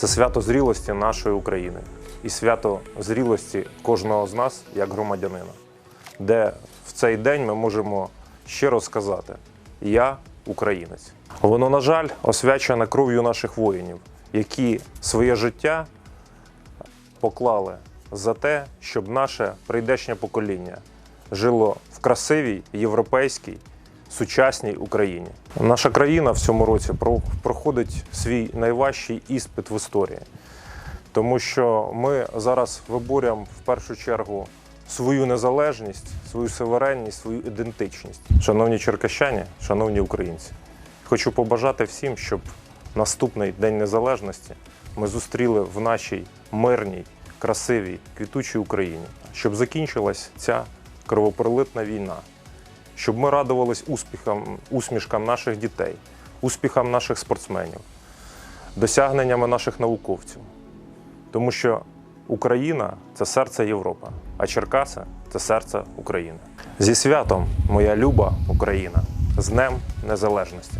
Це свято зрілості нашої України і свято зрілості кожного з нас як громадянина, де в цей день ми можемо щиро сказати: Я українець. Воно, на жаль, освячене кров'ю наших воїнів, які своє життя поклали за те, щоб наше прийдешнє покоління жило в красивій європейській сучасній Україні. Наша країна в цьому році про- проходить свій найважчий іспит в історії, тому що ми зараз виборюємо в першу чергу свою незалежність, свою суверенність, свою ідентичність. Шановні черкащані, шановні українці, хочу побажати всім, щоб наступний День Незалежності ми зустріли в нашій мирній, красивій, квітучій Україні, щоб закінчилась ця кровопролитна війна, щоб ми радувались успіхам, усмішкам наших дітей, успіхам наших спортсменів, досягненнями наших науковців. Тому що Україна це серце Європи, а Черкаси це серце України. Зі святом, моя люба Україна, з Днем Незалежності.